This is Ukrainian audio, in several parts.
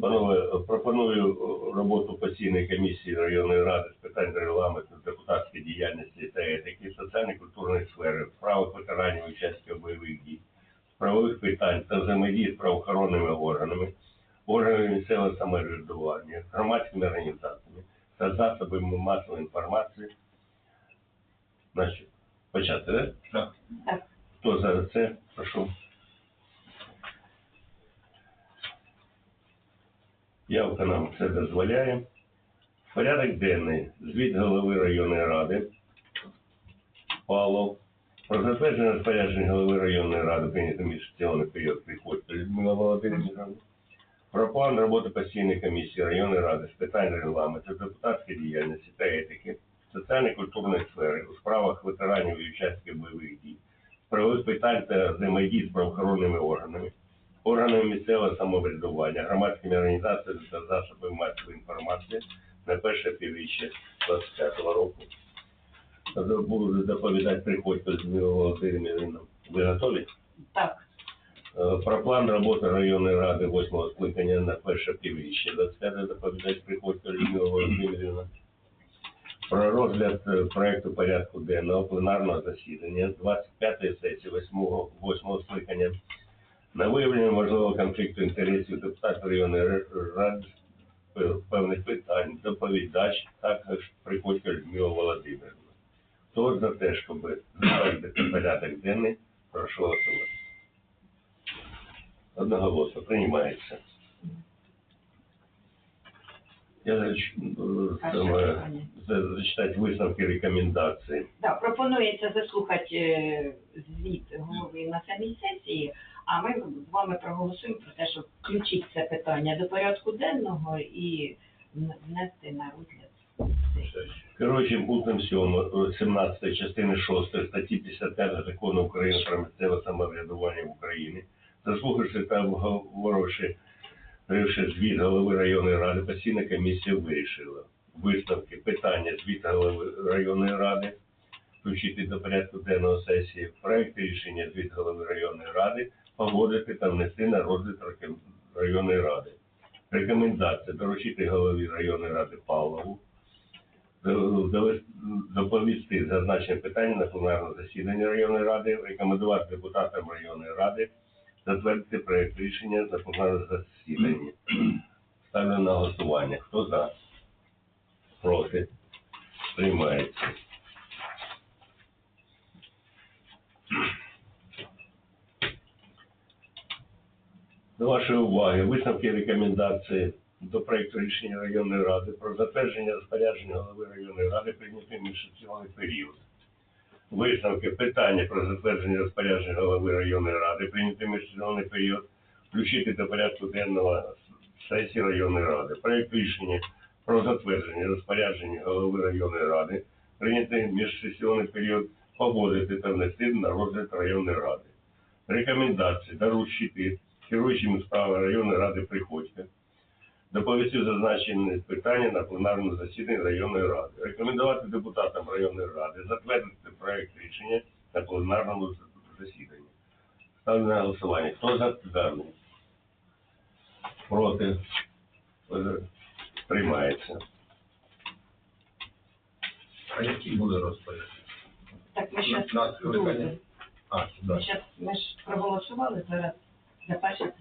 Панове, пропоную е, роботу постійної комісії районної ради з питань регламенту, депутатської діяльності та етики, соціально-культурної сфери, справах ветеранів учасників бойових дій, правових питань та взаємодії з правоохоронними органами, органами місцевого самоврядування, громадськими організаціями та засобами масової інформації. Значить, почати. Так. Так. Хто за це? Прошу. Явка нам це дозволяє. Порядок денний. Звіт голови районної ради. Павлов. Про затвердження розпорядження голови районної ради прийнято міжсесійний період приходьте Людмила Володимирівна. Про план роботи постійної комісії районної ради з питань регламенту, депутатської діяльності та етики, соціально-культурної сфери у справах ветеранів і учасників бойових дій, правових питань та взаємодії з правоохоронними органами, органами місцевого самоврядування, громадськими організаціями та засобами масової інформації на перше півріччя 25 року. Буду доповідати приходько з Володимирівна. Ви готові? Так, Е, Про план роботи районної ради 8 скликання на перше півріччя. 25 доповідач приходько Людмила Володимирівна. Про розгляд е, проекту порядку денного пленарного засідання 25-ї сесії 8, 8 скликання на виявлення можливого конфлікту інтересів депутатів районної ради певних питань, доповідач, також приходько Людмила Володимирівна. Хто за те, щоб затвердити порядок денний, прошу голосувати. Одноголосно приймається. Я зачитати висновки рекомендації. да, пропонується заслухати е, звіт голови на самій сесії, а ми з вами проголосуємо про те, щоб включити це питання до порядку денного і внести на розгляд. Керуючим пунктом 7, 17 частини 6 статті 55 Закону України про місцеве самоврядування в Україні, заслухавши та обговоривши звіт голови районної ради, постійна комісія вирішила висновки питання звіт голови районної ради, включити до порядку денного сесії, проект рішення звіт голови районної ради, погодити та внести на розгляд районної ради. Рекомендація доручити голові районної ради Павлову доповісти зазначене питання на пленарному засіданні районної ради, рекомендувати депутатам районної ради затвердити проект рішення на пленарному засіданні. Ставлю на голосування. Хто за? Проти? Приймається. До вашої уваги висновки і рекомендації до проекту рішення районної ради про затвердження розпорядження голови районної ради прийняти міжсесійний період. Висновки питання про затвердження розпорядження голови районної ради прийняти міжсезонний період, включити до порядку денного сесії районної ради. Проект рішення про затвердження розпорядження голови районної ради прийняти міжсесійний період, погодити та внести на розгляд районної ради. Рекомендації доручити керуючим справами районної ради Приходька доповісти зазначені питання на пленарному засіданні районної ради. Рекомендувати депутатам районної ради затвердити проект рішення на пленарному засіданні. Ставлю на голосування. Хто за даний? Проти? Воз- Приймається. А які були розпорядження? Так ми зараз. А, сюди. ми ж проголосували зараз за перше.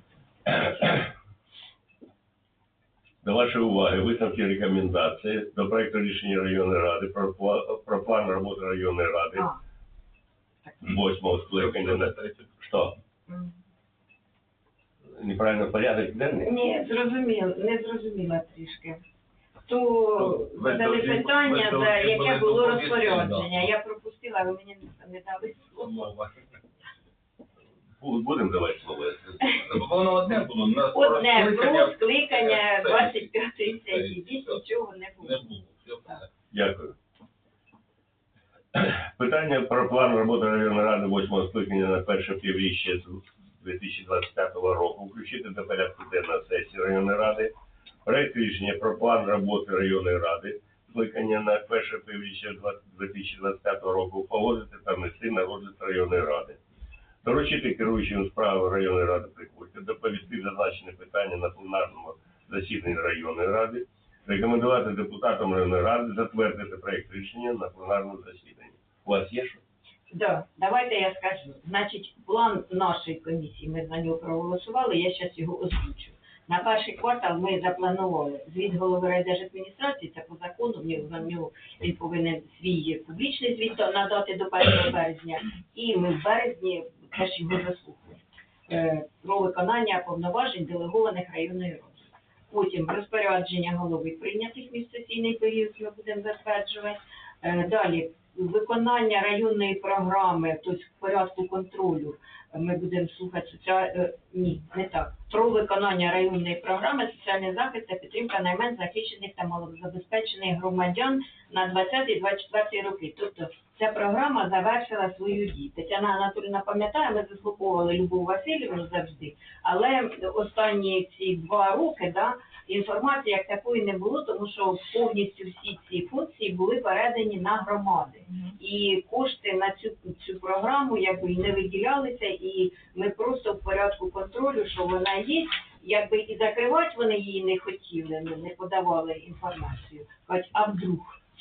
До вашої уваги висновки рекомендації до проекту рішення районної ради про, про план роботи районної ради восьмого скликання. на- Що? Неправильно порядок денний? Ні, зрозуміло, не зрозуміла трішки. Хто задали питання, за яке було розпорядження. Я пропустила, ви мені не дали слово. Бу- Будемо давати слово. Воно одне було, на Одне розкликання про скликання Е, 25 це- сесії, більш нічого не не було. було. Все. Дякую. Питання про план роботи районної ради 8 скликання на перше півріччя 2025 року включити до порядку денного сесії районної ради. Проект рішення про план роботи районної ради скликання на перше півріччя 2025 року погодити та внести на розгляд районної ради. Доручити керуючим справами районної ради приходьте, доповісти зазначене питання на пленарному засідань районної ради, рекомендувати депутатам районної ради затвердити проект рішення на пленарному засіданні. У вас є що? Да, давайте я скажу. Значить, план нашої комісії, ми за нього проголосували, я зараз його озвучу. На перший квартал ми запланували звіт голови райдержадміністрації, це по закону, в нього він повинен свій публічний звіт надати до 1 березня, і ми в березні теж його заслухали про виконання повноважень делегованих районної ради. Потім розпорядження голови прийнятих міжсесійний період ми будемо затверджувати. Е, Далі виконання районної програми, тобто в порядку контролю, е, ми будемо слухати соціаль... ні, не так. Про виконання районної програми соціальний захист та підтримка найменш захищених та малозабезпечених громадян на 20-24 роки. Тобто ця програма завершила свою дію. Тетяна Анатолійовна пам'ятає, ми заслуховували Любов Васильівну завжди, але останні ці два роки, да, інформації як такої не було, тому що повністю всі ці функції були передані на громади. І кошти на цю, цю програму якби не виділялися, і ми просто в порядку контролю, що вона є, якби і закривати вони її не хотіли, ну, не подавали інформацію. Кажуть, а вдруг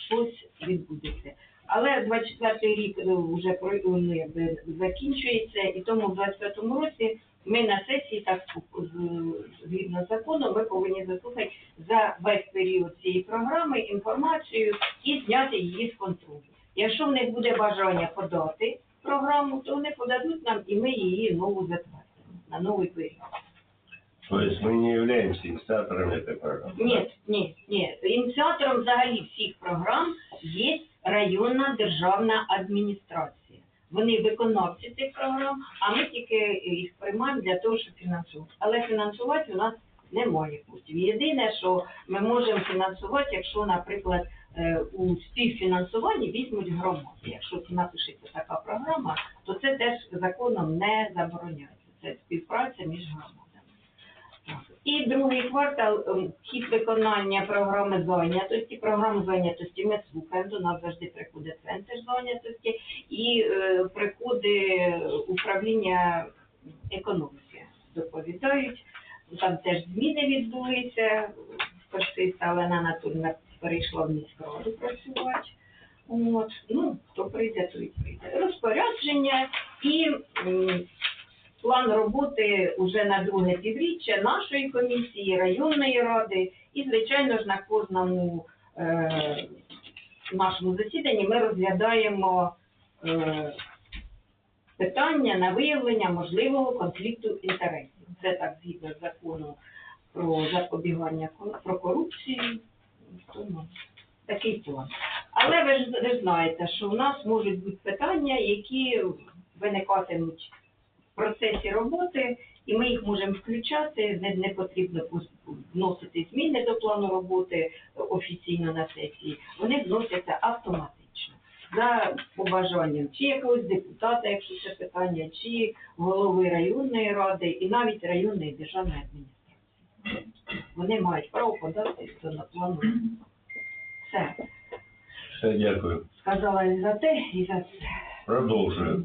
щось відбудеться. Але 24 рік е, вже про- ну, якби, закінчується, і тому в 25 році ми на сесії, так згідно закону, ми повинні заслухати за весь період цієї програми інформацію і зняти її з контролю. Якщо в них буде бажання подати програму, то вони подадуть нам і ми її нову затвердимо на новий період. Тобто ми не являємося ініціаторами цієї програми. Ні, ні, ні. Ініціатором взагалі всіх програм є районна державна адміністрація. Вони виконавці цих програм, а ми тільки їх приймаємо для того, щоб фінансувати. Але фінансувати у нас немає коштів. Єдине, що ми можемо фінансувати, якщо, наприклад, е, у співфінансуванні візьмуть громади. Якщо напишеться така програма, то це теж законом не забороняється. Це співпраця між громадами. І другий квартал ем, хід виконання програми зайнятості. Програму зайнятості ми слухаємо. До нас завжди приходить центр зайнятості і е, приходить управління економіки. Доповідають. Там теж зміни відбулися. Першиста Олена Анатольовна перейшла в міську раду працювати. От. Ну, хто прийде, той прийде. Розпорядження і м, план роботи вже на друге півріччя нашої комісії, районної ради, і, звичайно ж, на кожному е, нашому засіданні ми розглядаємо е, питання на виявлення можливого конфлікту інтересів. Це так згідно з закону про запобігання про корупцію. Тому такий план. Але ви ж ви знаєте, що в нас можуть бути питання, які виникатимуть процесі роботи, і ми їх можемо включати. Не, не потрібно вносити зміни до плану роботи офіційно на сесії. Вони вносяться автоматично за побажанням чи якогось депутата, якщо це питання, чи голови районної ради, і навіть районної державної адміністрації. Вони мають право подати до на плану. Все. Все, дякую. Сказала і за те, і за це. Продовжую.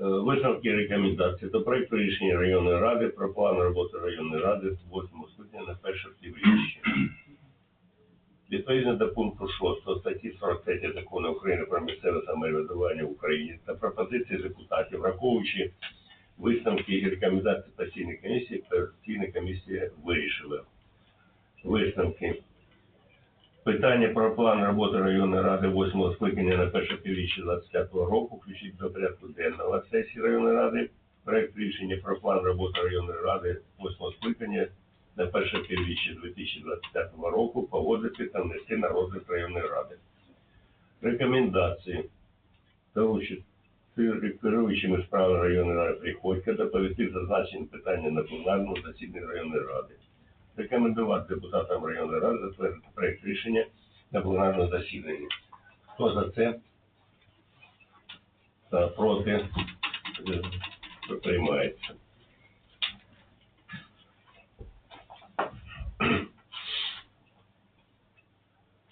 Е, Висновки рекомендації до проекту рішення районної ради про план роботи районної ради з 8 студня на перше півріччя. Відповідно до пункту 6 статті 43 закону України про місцеве самоврядування в Україні та пропозиції депутатів, враховуючи висновки і рекомендації постійної комісії, постійна комісія вирішила висновки. Питання про план роботи районної ради 8 скликання на перше півріччя 25 року включить до порядку денного сесії районної ради. Проект рішення про план роботи районної ради 8 скликання на перше півріччя 2025 року погодити та внести на розгляд районної ради. Рекомендації. Долучити керуючими справи районної ради Приходька доповісти зазначені питання на пленарному засіданні районної ради рекомендувати депутатам районної ради затвердити проект рішення на пленарному засіданні. Хто за це? Та проти Е, приймається.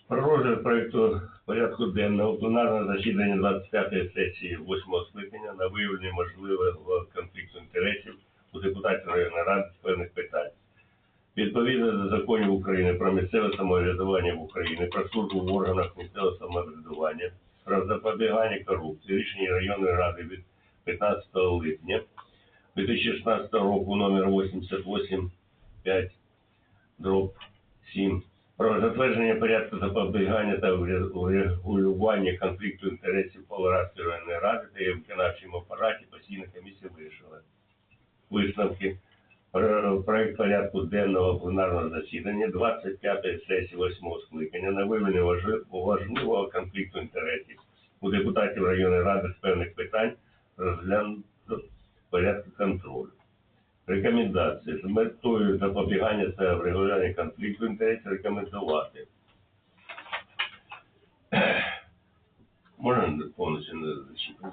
Про розгляд проекту порядку денного пленарного засідання 25-ї сесії 8 скликання на виявлення можливого конфлікту інтересів у депутатів районної ради з певних питань. Відповідно до законів України про місцеве самоврядування в Україні, про службу в органах місцевого самоврядування, про запобігання корупції, рішення районної ради від 15 липня 2016 року номер 885 дроб 7 про затвердження порядку запобігання та врегулювання конфлікту інтересів Павлоградської районної ради та її виконавчому апараті постійна комісія вирішила висновки проект порядку денного пленарного засідання 25-ї сесії 8-го скликання на виявлення важливого конфлікту інтересів у депутатів районної ради з певних питань розглянуто порядку контролю. Рекомендації з метою запобігання та врегулювання конфлікту інтересів рекомендувати. Можна повністю не зачитати?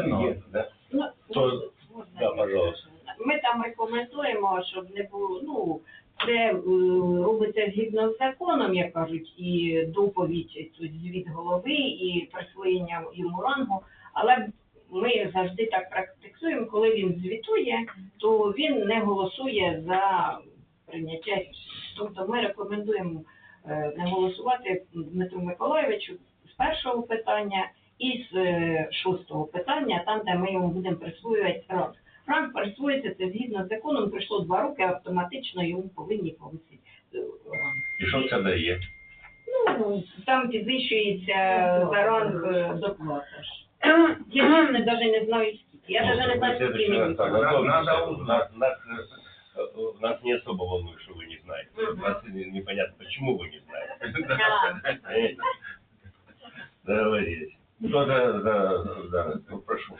Можна. Да? Ну, То- можна, да, пожалуйста. Ми там рекомендуємо, щоб не було, ну, це е, робиться згідно з законом, як кажуть, і доповідь, тут звіт голови, і присвоєння йому рангу, але ми завжди так практикуємо, коли він звітує, то він не голосує за прийняття. Тобто ми рекомендуємо е, не голосувати Дмитру Миколаєвичу з першого питання і з е, шостого питання, там, де ми йому будемо присвоювати ранг. Ранг присвоїться це згідно з законом, пройшло два роки, автоматично йому повинні повисити е, ранг. І що це дає? Ну, там підвищується за ранг е, доплата. ж. Я чесно навіть не знаю скільки. Я навіть не знаю, скільки мені. Так, Надо готовьтесь. узнать. нас, нас, э, нас не особо волнует, что вы не знаете. Мгм. Вас не- непонятно, почему вы не знаете. А, Понимаете? Договорились. Кто за, за, за, ну, прошу.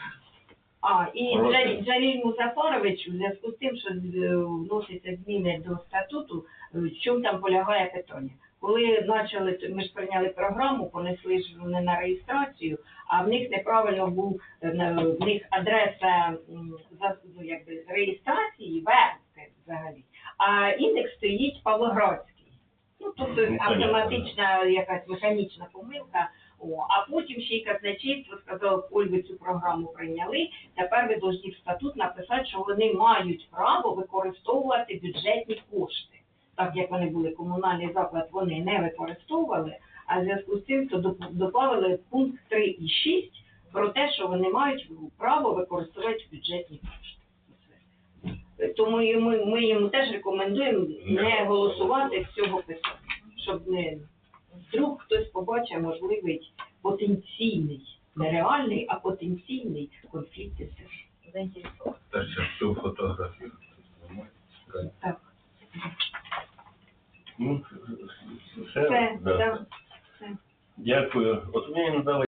А, і Просто. Джаліль, Джаліль Музафарович, у зв'язку з тим, що е, вносяться зміни до статуту, е, в чому там полягає питання? Коли почали, ми ж прийняли програму, понесли ж вони на реєстрацію, а в них неправильно був е, на- в них адреса м, за- ну, якби, реєстрації Вербки взагалі, а індекс стоїть Павлоградський. Ну, тобто автоматична якась механічна помилка. О, а потім ще й казначейство сказало, коль ви цю програму прийняли, тепер ви повинні в статут написати, що вони мають право використовувати бюджетні кошти. Так як вони були комунальний заклад, вони не використовували, а в зв'язку з цим то додали пункт 3 і 6 про те, що вони мають право використовувати бюджетні кошти. Тому ми, ми йому теж рекомендуємо не голосувати з цього питання, хтось можливий потенційний, не реальний, а потенційний конфлікт. Та ще всю фотографію. Так, Ну, все, Все, да. да. Дякую. От мені надали